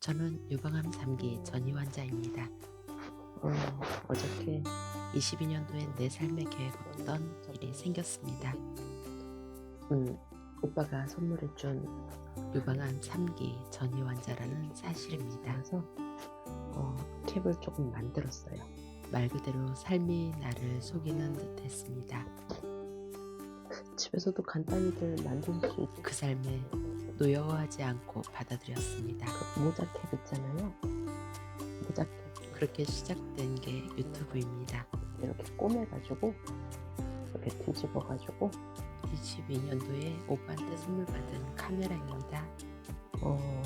저는 유방암 3기 전이 환자입니다. 어, 어저께 22년도에 내 삶의 계획 없던 일이 생겼습니다. 음, 오빠가 선물해준 유방암 3기 전이 환자라는 사실입니다. 그래서 어, 캡을 조금 만들었어요. 말 그대로 삶이 나를 속이는 듯 했습니다. 집에서도 간단히들 만들 수 있는 그 삶에 노여워하지 않고 받아들였습니다. 그 모자 캡 있잖아요. 모자 캡 그렇게 시작된 게 유튜브입니다. 이렇게 꼬매가지고 이렇게 뒤집어가지고 22년도에 오빠한테 선물 받은 카메라입니다. 어,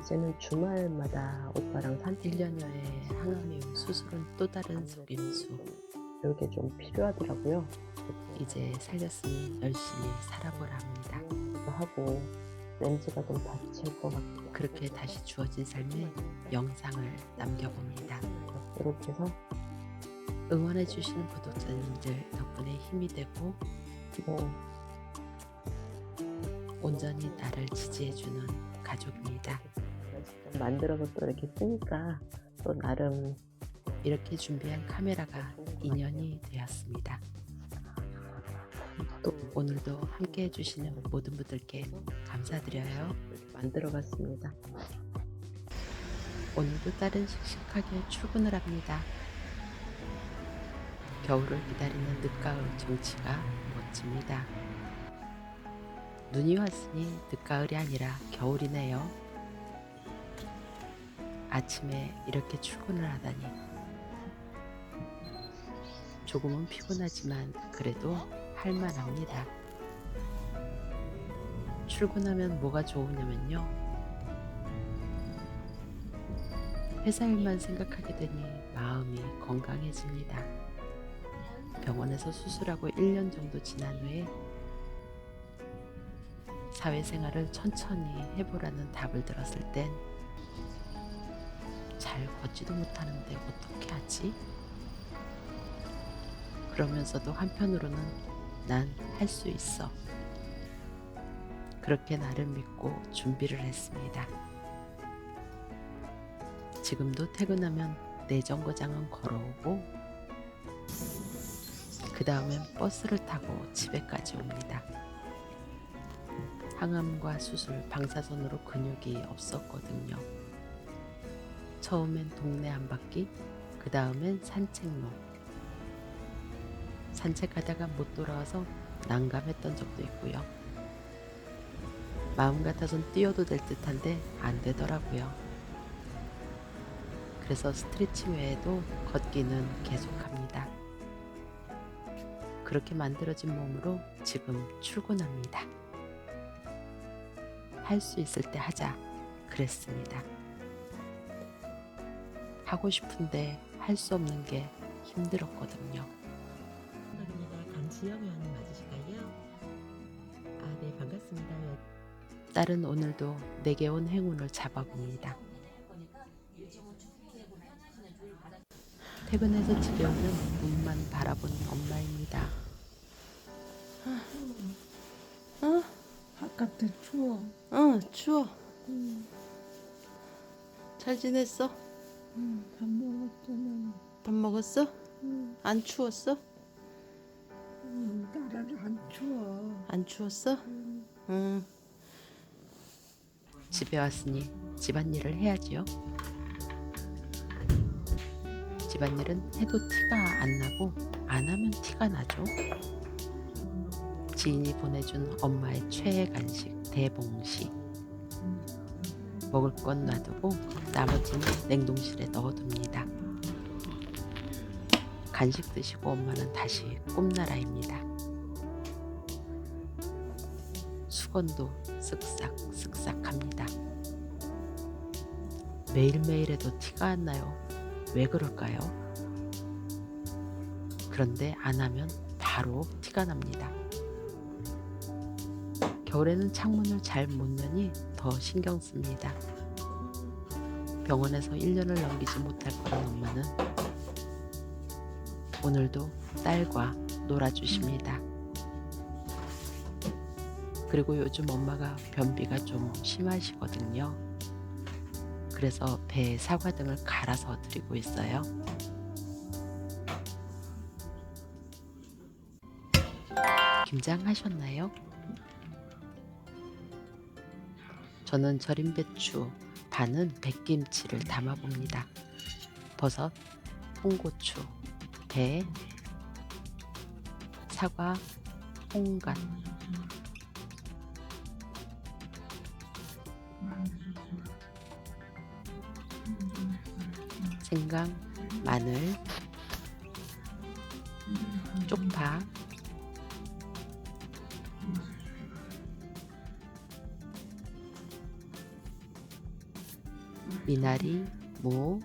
이제는 주말마다 오빠랑 산 1년여의 항암이후 수술은 또 다른 속임수. 이게 좀 필요하더라고요. 이제 살렸으니 열심히 살아보라 합니다. 하고 렌즈가 좀 다칠 것 같고 그렇게 다시 주어진 삶에 영상을 남겨봅니다. 이렇게 해서 응원해주시는 구독자님들 덕분에 힘이 되고 뭐 온전히 나를 지지해주는 가족입니다. 직접 만들어서 또 이렇게 쓰니까 또 나름 이렇게 준비한 카메라가 인연이 되었습니다. 또 오늘도 함께 해주시는 모든 분들께 감사드려요. 만들어 봤습니다. 오늘도 딸은 씩씩하게 출근을 합니다. 겨울을 기다리는 늦가을 정치가 멋집니다. 눈이 왔으니 늦가을이 아니라 겨울이네요. 아침에 이렇게 출근을 하다니. 조금은 피곤하지만 그래도 할만합니다. 출근하면 뭐가 좋으냐면요. 회사 일만 생각하게 되니 마음이 건강해집니다. 병원에서 수술하고 1년 정도 지난 후에 사회생활을 천천히 해보라는 답을 들었을 땐 잘 걷지도 못하는데 어떻게 하지? 그러면서도 한편으로는 난 할 수 있어. 그렇게 나를 믿고 준비를 했습니다. 지금도 퇴근하면 내 정거장은 걸어오고 그 다음엔 버스를 타고 집에까지 옵니다. 항암과 수술, 방사선으로 근육이 없었거든요. 처음엔 동네 한 바퀴, 그 다음엔 산책로. 산책하다가 못 돌아와서 난감했던 적도 있고요. 마음 같아선 뛰어도 될 듯한데 안 되더라고요. 그래서 스트레칭 외에도 걷기는 계속합니다. 그렇게 만들어진 몸으로 지금 출근합니다. 할 수 있을 때 하자. 그랬습니다. 하고 싶은데 할 수 없는 게 힘들었거든요. 강지영 회원님 맞으실까요? 아, 네, 반갑습니다. 딸은 오늘도 내게 온 행운을 잡아봅니다. 퇴근해서 집에 오는 눈만 바라보는 엄마입니다. 어? 바깥에 추워. 어, 추워. 응, 잘 지냈어? 응, 밥 먹었잖아. 밥 먹었어? 응, 안 추웠어? 응, 나를 안 추워. 안 추웠어? 응, 응. 집에 왔으니 집안일을 해야지요. 집안일은 해도 티가 안 나고 안 하면 티가 나죠. 지인이 보내준 엄마의 최애 간식 대봉시. 먹을 건 놔두고 나머지는 냉동실에 넣어둡니다. 간식 드시고 엄마는 다시 꿈나라입니다. 수건도 쓱싹 쓱싹합니다. 매일매일 해도 티가 안 나요. 왜 그럴까요? 그런데 안 하면 바로 티가 납니다. 겨울에는 창문을 잘 못 여니 더 신경 씁니다. 병원에서 1년을 넘기지 못할 거란 엄마는 오늘도 딸과 놀아주십니다. 그리고 요즘 엄마가 변비가 좀 심하시거든요. 그래서 배에 사과 등을 갈아서 드리고 있어요. 김장하셨나요? 저는 절임 배추, 반은 백김치를 담아 봅니다. 버섯, 홍고추, 배, 사과, 홍간, 생강, 마늘, 쪽파, 미나리, 무,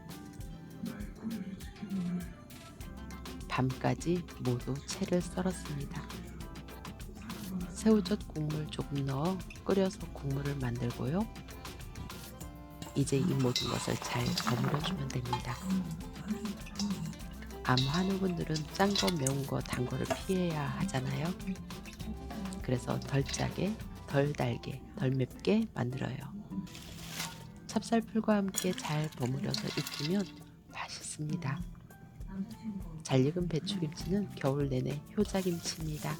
밤까지 모두 채를 썰었습니다. 새우젓 국물 조금 넣어 끓여서 국물을 만들고요. 이제 이 모든 것을 잘 버무려주면 됩니다. 암 환우분들은 짠 거, 매운 거, 단 거를 피해야 하잖아요. 그래서 덜 짜게, 덜 달게, 덜 맵게 만들어요. 찹쌀풀과 함께 잘 버무려서 익히면 맛있습니다. 잘 익은 배추김치는 겨울 내내 효자김치입니다.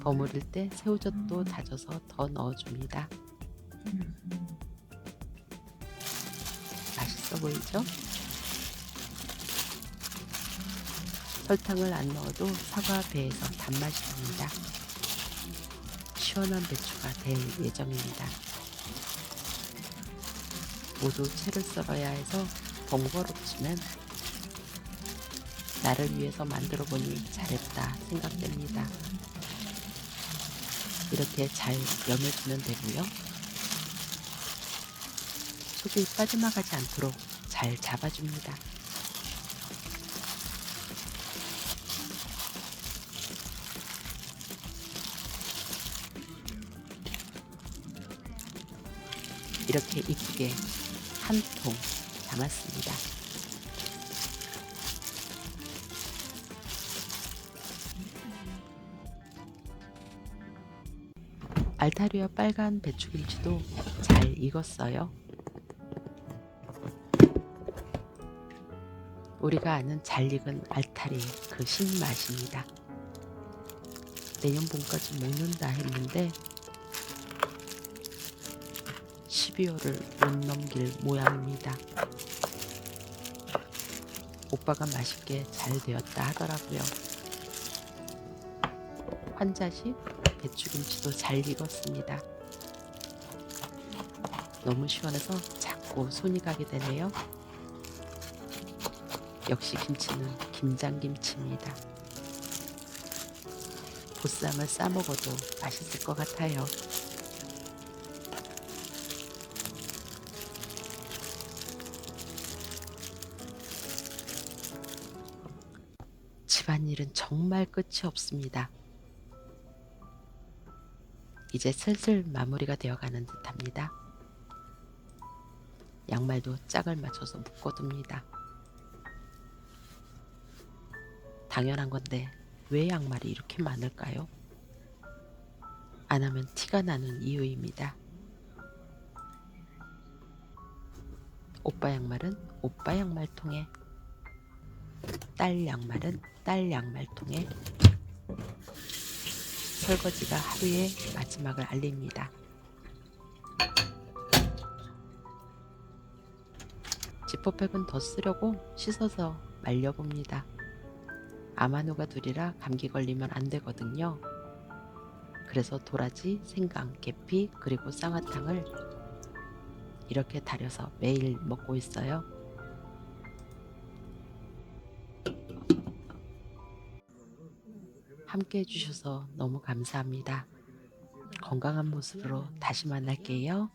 버무릴 때 새우젓도 다져서 더 넣어줍니다. 맛있어 보이죠? 설탕을 안 넣어도 사과 배에서 단맛이 납니다. 시원한 배추가 될 예정입니다. 모두 채를 썰어야 해서 번거롭지만 나를 위해서 만들어 보니 잘했다 생각됩니다. 이렇게 잘 여며주면 되고요. 속이 빠져나가지 않도록 잘 잡아줍니다. 이렇게 이쁘게 한 통 담았습니다. 알타리와 빨간 배추김치도 잘 익었어요. 우리가 아는 잘 익은 알타리 그 신맛입니다. 내년 봄까지 먹는다 했는데 12월을 못 넘길 모양입니다. 오빠가 맛있게 잘 되었다 하더라고요. 환자식 배추김치도 잘 익었습니다. 너무 시원해서 자꾸 손이 가게 되네요. 역시 김치는 김장김치입니다. 보쌈을 싸 먹어도 맛있을 것 같아요. 집안일은 정말 끝이 없습니다. 이제 슬슬 마무리가 되어가는 듯합니다. 양말도 짝을 맞춰서 묶어둡니다. 당연한 건데 왜 양말이 이렇게 많을까요? 안 하면 티가 나는 이유입니다. 오빠 양말은 오빠 양말통에 딸 양말은 딸 양말통에 설거지가 하루의 마지막을 알립니다. 지퍼백은 더 쓰려고 씻어서 말려봅니다. 아마누가 둘이라 감기 걸리면 안 되거든요. 그래서 도라지, 생강, 계피, 그리고 쌍화탕을 이렇게 달여서 매일 먹고 있어요. 함께 해주셔서 너무 감사합니다. 건강한 모습으로 다시 만날게요.